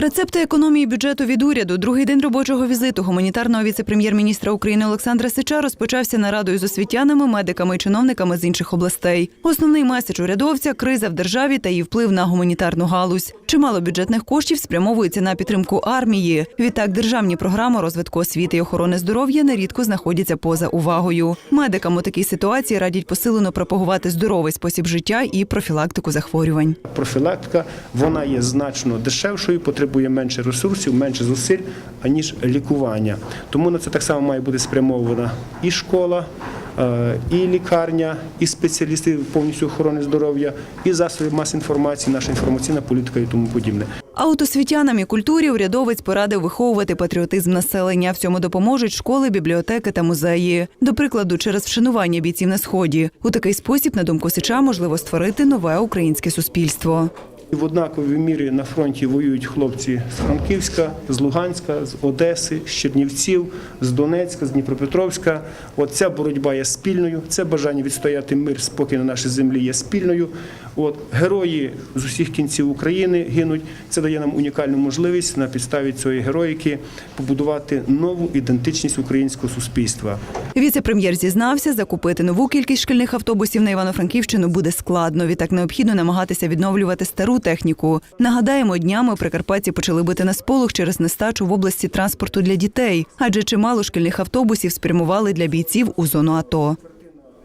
Рецепти економії бюджету від уряду. Другий день робочого візиту гуманітарного віце-прем'єр-міністра України Олександра Сича розпочався нарадою з освітянами, медиками і чиновниками з інших областей. Основний меседж урядовця криза в державі та її вплив на гуманітарну галузь. Чимало бюджетних коштів спрямовується на підтримку армії. Відтак, державні програми розвитку освіти і охорони здоров'я нерідко знаходяться поза увагою. Медикам у такій ситуації радять посилено пропагувати здоровий спосіб життя і профілактику захворювань. Профілактика вона є значно дешевшою, потребує менше ресурсів, менше зусиль, аніж лікування. Тому на це так само має бути спрямована і школа, е, і лікарня, і спеціалісти повністю охорони здоров'я, і засоби мас інформації, наша інформаційна політика і тому подібне. А от освітянам і культурі урядовець порадив виховувати патріотизм населення. В цьому допоможуть школи, бібліотеки та музеї. До прикладу, через вшанування бійців на сході. У такий спосіб, на думку Сича, можливо створити нове українське суспільство. І в однаковій мірі на фронті воюють хлопці з Франківська, з Луганська, з Одеси, з Чернівців, з Донецька, з Дніпропетровська. От ця боротьба є спільною, це бажання відстояти мир, спокій на нашій землі є спільною. От герої з усіх кінців України гинуть. Це дає нам унікальну можливість на підставі цієї героїки побудувати нову ідентичність українського суспільства. Віце-прем'єр зізнався, закупити нову кількість шкільних автобусів на Івано-Франківщину буде складно. Відтак необхідно намагатися відновлювати стару техніку. Нагадаємо, днями прикарпатці почали бити на сполох через нестачу в області транспорту для дітей, адже чимало шкільних автобусів спрямували для бійців у зону АТО.